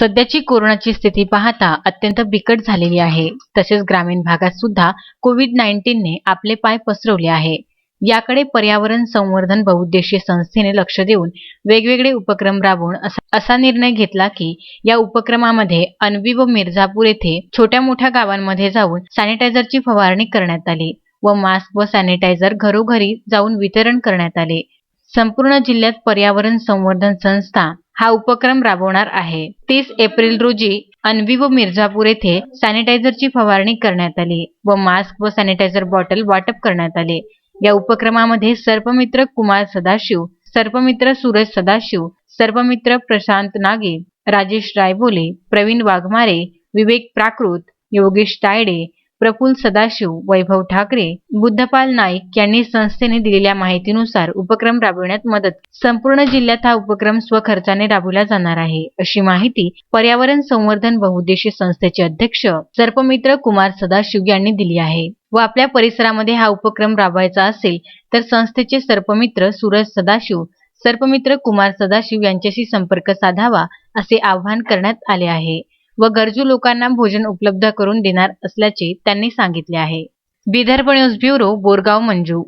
सध्याची कोरोनाची स्थिती पाहता अत्यंत बिकट झालेली आहे. तसेच ग्रामीण भागात सुद्धा कोविड नाईन्टीनने आपले पाय पसरवले आहे. याकडे पर्यावरण संवर्धन बहुउद्देशीय संस्थेने लक्ष देऊन वेगवेगळे उपक्रम राबवून असा असा निर्णय घेतला की या उपक्रमामध्ये अनवी व मिर्झापूर येथे छोट्या मोठ्या गावांमध्ये जाऊन सॅनिटायझरची फवारणी करण्यात आली व मास्क व सॅनिटायझर घरोघरी जाऊन वितरण करण्यात आले. संपूर्ण जिल्ह्यात पर्यावरण संवर्धन संस्था हा उपक्रम राबवणार आहे. तीस एप्रिल रोजी अनवी व मिर्झापूर येथे सॅनिटायझरची फवारणी करण्यात आली व मास्क व सॅनिटायझर बॉटल वाटप करण्यात आले. या उपक्रमामध्ये सर्पमित्र कुमार सदाशिव सर्पमित्र सूरज सदाशिव सर्पमित्र प्रशांत नागे राजेश रायबोले प्रवीण वाघमारे विवेक प्राकृत योगेश तायडे प्रफुल्ल सदाशिव वैभव ठाकरे बुद्धपाल नाईक यांनी संस्थेने दिलेल्या माहितीनुसार उपक्रम राबविण्यात मदत. संपूर्ण जिल्ह्यात हा उपक्रम स्वखर्चाने राबविला जाणार आहे. अशी माहिती पर्यावरण संवर्धन बहुउद्देशीय संस्थेचे अध्यक्ष सर्पमित्र कुमार सदाशिव यांनी दिली आहे. व आपल्या परिसरामध्ये हा उपक्रम राबवायचा असेल तर संस्थेचे सर्पमित्र सूरज सदाशिव सर्पमित्र कुमार सदाशिव यांच्याशी संपर्क साधावा असे आवाहन करण्यात आले आहे. व गरजू लोकांना भोजन उपलब्ध करून देणार असल्याचे त्यांनी सांगितले आहे. Vidarbha news bureau Borgaon Manju.